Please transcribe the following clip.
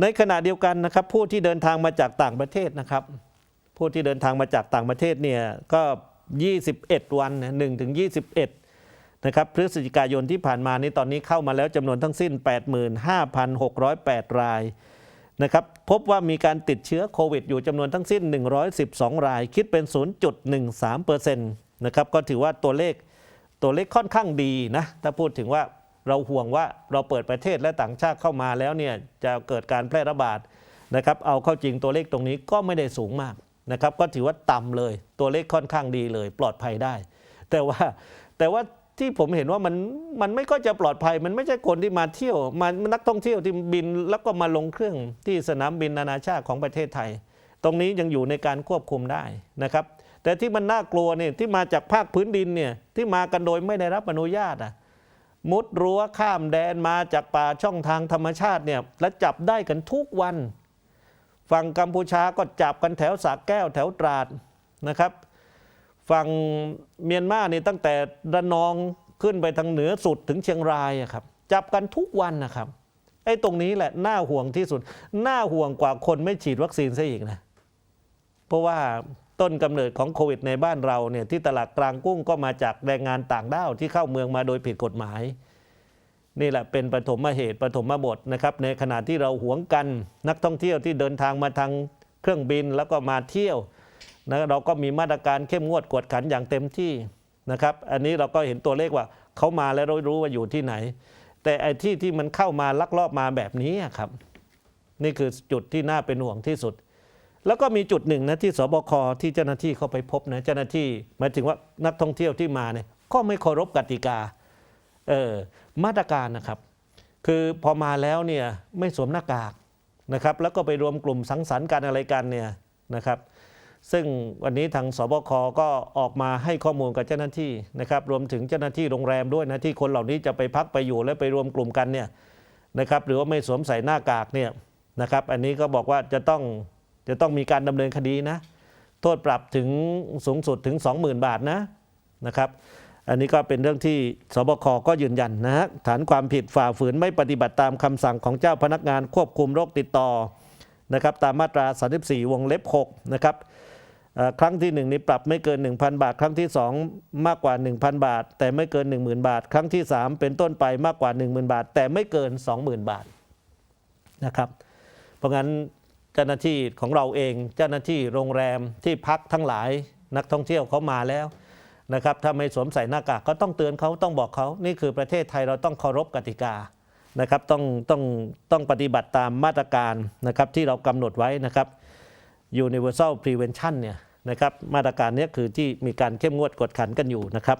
ในขณะเดียวกันนะครับผู้ที่เดินทางมาจากต่างประเทศนะครับ ผู้ที่เดินทางมาจากต่างประเทศเนี่ยก็ 21 วันนะ1ถึง21 นะครับพฤศจิกายนที่ผ่านมานี้ตอนนี้เข้ามาแล้วจำนวนทั้งสิ้น 85,608 รายนะครับพบว่ามีการติดเชื้อโควิดอยู่จำนวนทั้งสิ้น 112 ราย คิดเป็น 0.13%นะครับก็ถือว่าตัวเลขตัวเลขค่อนข้างดีนะถ้าพูดถึงว่า เราห่วงว่าเราเปิดประเทศและต่างชาติเข้ามาแล้วเนี่ยจะเกิดการแพร่ระบาดนะครับเอาเข้าจริงตัวเลขตรงนี้ก็ไม่ได้สูงมากนะครับก็ถือว่าต่ำเลยตัวเลขค่อนข้างดีเลย ปลอดภัยได้ แต่ว่าแต่ว่าที่ผมเห็นว่ามันมันไม่ก็จะปลอดภัย มันไม่ใช่คนที่มาเที่ยวมานักท่องเที่ยวที่บินแล้วก็มาลงเครื่องที่สนามบินนานาชาติของประเทศไทย ตรงนี้ยังอยู่ในการควบคุมได้นะครับ แต่ที่มันน่ากลัวเนี่ยที่มาจากภาคพื้นดินเนี่ยที่มากันโดยไม่ได้รับอนุญาตอะ มุดรั้วข้ามแดนมาจากป่าช่องทางธรรมชาติเนี่ยและจับได้กันทุกวัน ฝั่งกัมพูชาก็จับกันแถวสากแก้วแถวตราดนะครับ ฝั่งเมียนมานี่ตั้งแต่ระนองขึ้นไปทางเหนือสุดถึงเชียงรายอะครับจับกันทุกวันนะครับไอ้ตรงนี้แหละน่าห่วงที่สุด น่าห่วงกว่าคนไม่ฉีดวัคซีนซะอีกนะ เพราะว่า ต้นกำเนิดของโควิดในบ้านเราเนี่ยที่ตลาดกลางกุ้งก็มาจากแรงงานต่างด้าวที่เข้าเมืองมาโดยผิดกฎหมาย นี่แหละเป็นปฐมเหตุปฐมบทนะครับในขณะที่เราหวงกันนักท่องเที่ยวที่เดินทางมาทางเครื่องบินแล้วก็มาเที่ยวนะเราก็มีมาตรการเข้มงวดกวดขันอย่างเต็มที่นะครับ อันนี้เราก็เห็นตัวเลขว่าเขามาแล้วรู้ว่าอยู่ที่ไหน แต่ไอ้ที่ที่มันเข้ามาลักลอบมาแบบนี้ครับ นี่คือจุดที่น่าเป็นห่วงที่สุด แล้วก็มีจุดหนึ่งนะที่สบคที่เจ้าหน้าที่เข้าไปพบนะเจ้าหน้าที่หมายถึงว่านักท่องเที่ยวที่มาเนี่ยก็ไม่เคารพกติกาเออมาตรการนะครับ คือพอมาแล้วเนี่ยไม่สวมหน้ากากนะครับ แล้วก็ไปรวมกลุ่มสังสรรค์กันอะไรกันเนี่ยนะครับ ซึ่งวันนี้ทางสบคก็ออกมาให้ข้อมูลกับเจ้าหน้าที่นะครับ รวมถึงเจ้าหน้าที่โรงแรมด้วยนะที่คนเหล่านี้จะไปพักไปอยู่และไปรวมกลุ่มกันเนี่ยนะครับ หรือว่าไม่สวมใส่หน้ากากเนี่ยนะครับ อันนี้ก็บอกว่าจะต้อง จะต้องมีการดำเนินคดีนะ โทษปรับถึงสูงสุดถึง 20,000 บาทนะนะครับอันนี้ก็เป็นเรื่องที่สบคก็ยืนยันนะฮะฐานความผิดฝ่าฝืนไม่ปฏิบัติตามคำสั่งของเจ้าพนักงานควบคุมโรคติดต่อนะครับตามมาตรา 34 วงเล็บ 6 นะครับครั้งที่ 1 นี้ปรับไม่เกิน 1,000 บาท ครั้งที่ 2 มากกว่า 1,000 บาท แต่ไม่เกิน 10,000 บาท ครั้งที่ 3 เป็นต้นไปมากกว่า 10,000 บาท แต่ไม่เกิน 20,000 บาทนะครับเพราะงั้น เจ้าหน้าที่ของเราเอง เจ้าหน้าที่โรงแรมที่พักทั้งหลายนักท่องเที่ยวเขามาแล้วนะครับถ้าไม่สวมใส่หน้ากากก็ต้องเตือนเขาต้องบอกเขานี่คือประเทศไทยเราต้องเคารพกติกานะครับต้องต้องต้องปฏิบัติตามมาตรการนะครับที่เรากำหนดไว้นะครับ universal prevention เนี่ยนะครับมาตรการนี้คือที่มีการเข้มงวดกวดขันกันอยู่นะครับ